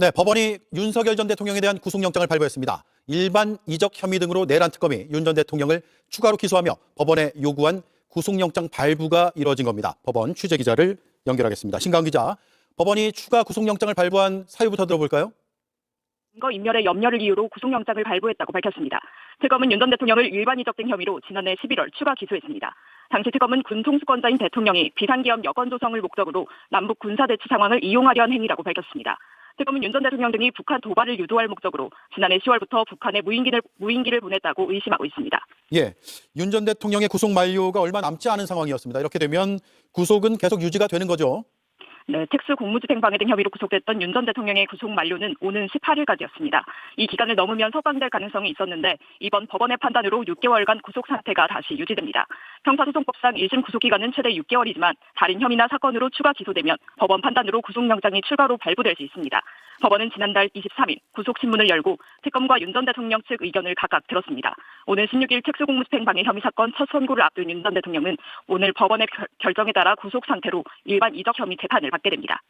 네, 법원이 윤석열 전 대통령에 대한 구속영장을 발부했습니다. 일반 이적 혐의 등으로 내란 특검이 윤 전 대통령을 추가로 기소하며 법원에 요구한 구속영장 발부가 이뤄진 겁니다. 법원 취재 기자를 연결하겠습니다. 신강 기자, 법원이 추가 구속영장을 발부한 사유부터 들어볼까요? 증거 인멸의 염려를 이유로 구속영장을 발부했다고 밝혔습니다. 특검은 윤 전 대통령을 일반 이적된 혐의로 지난해 11월 추가 기소했습니다. 당시 특검은 군 통수권자인 대통령이 비상기업 여건 조성을 목적으로 남북 군사 대치 상황을 이용하려 한 행위라고 밝혔습니다. 특검은 윤전 대통령 등이 북한 도발을 유도할 목적으로 지난해 10월부터 북한에 무인기를, 무인기를 보냈다고 의심하고 있습니다. 예, 윤 전 대통령의 구속 만료가 얼마 남지 않은 상황이었습니다. 이렇게 되면 구속은 계속 유지가 되는 거죠? 네, 특수 공무집행 방해 등 혐의로 구속됐던 윤 전 대통령의 구속 만료는 오는 18일까지였습니다. 이 기간을 넘으면 석방될 가능성이 있었는데 이번 법원의 판단으로 6개월간 구속 상태가 다시 유지됩니다. 형사소송법상 1심 구속 기간은 최대 6개월이지만 다른 혐의나 사건으로 추가 기소되면 법원 판단으로 구속영장이 추가로 발부될 수 있습니다. 법원은 지난달 23일 구속신문을 열고 특검과 윤 전 대통령 측 의견을 각각 들었습니다. 오늘 16일 특수공무집행 방해 혐의 사건 첫 선고를 앞둔 윤 전 대통령은 오늘 법원의 결- 결정에 따라 구속 상태로 일반 이적 혐의 재판을 받게 됩니다.